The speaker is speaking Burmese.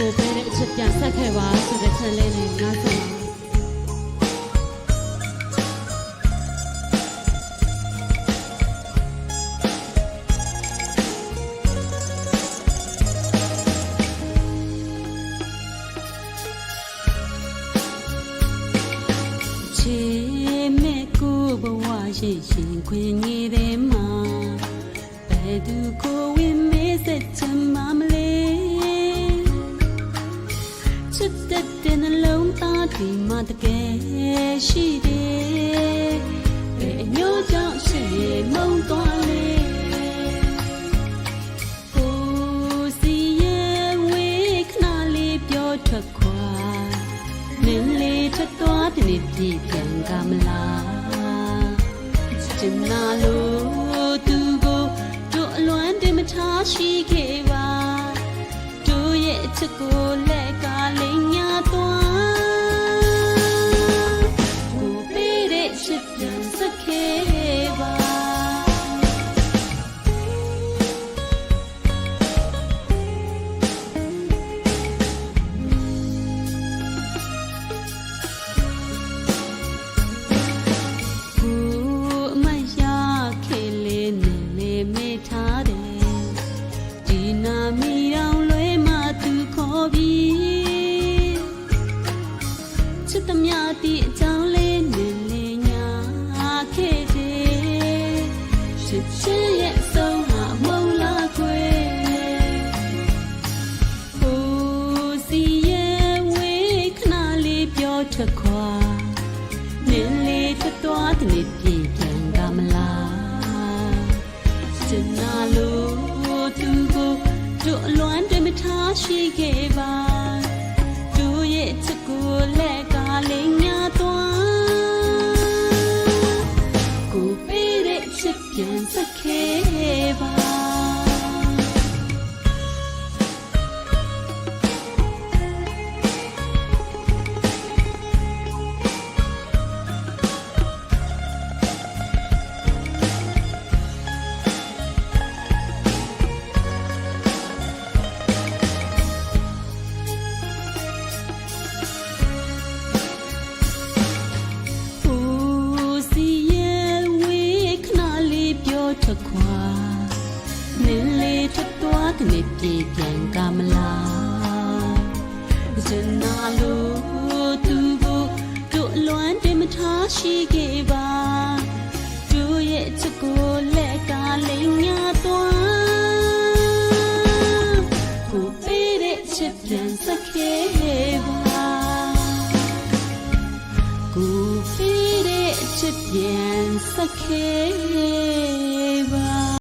ကိုပဲတဲ့အချက်ပြန်ဆက်ခဲ့ပါဆိုတဲ့ချက်လေးနဲ့နောက်ဆုံးပါချေမဲ့ကိုဘဝရှိရှင်ခွင်ကြီးတဲ့မှာဘယ်သူကိုဝင်မေးစချင်မမလေး ဒီမှာတကယ်ရှိတယ်ဘယ်အမျိုးကြောင့်ရှိမုန်းသွားလဲဟိုစီရဲ့ဝေခဏလေးပြောထွက်ခွာနင်းလေးထွက်သွားတဲ့နေ့ပြည့်ပြန်ကမလားကျင်နာလို့သူကိုတို့အလွမ်းတင်မထားရှိခဲ့ အကြောင်းလေးနဲ့လေညာခဲ့တယ်ချစ်ချစ်ရဲ့အဆုံးဟာမုံလာခွေဟိုစီရဲ့ဝေးခဏလေးပြောထွက်ခွာနင်းလေးထွက်သွားတဲ့နေ့ပြည့်ပြန်ကမလားစင်နာလို့သူကိုတို့အလွမ်းတမထားရှိခဲ့ပါ နင်းလေးထွက်သွားတဲ့နေ့ပြေပြန်ကမလားကျန်နာလို့သူကိုတို့အလွမ်းတင်မထားရှိခဲ့ပါတို့ရဲ့ချစ်ကိုလက်ကလေးညာသွားကိုပေးတဲ့ချစ်ပြန်စခဲ့ပါကိုဖေးတဲ့အချစ်ပြန်စခဲ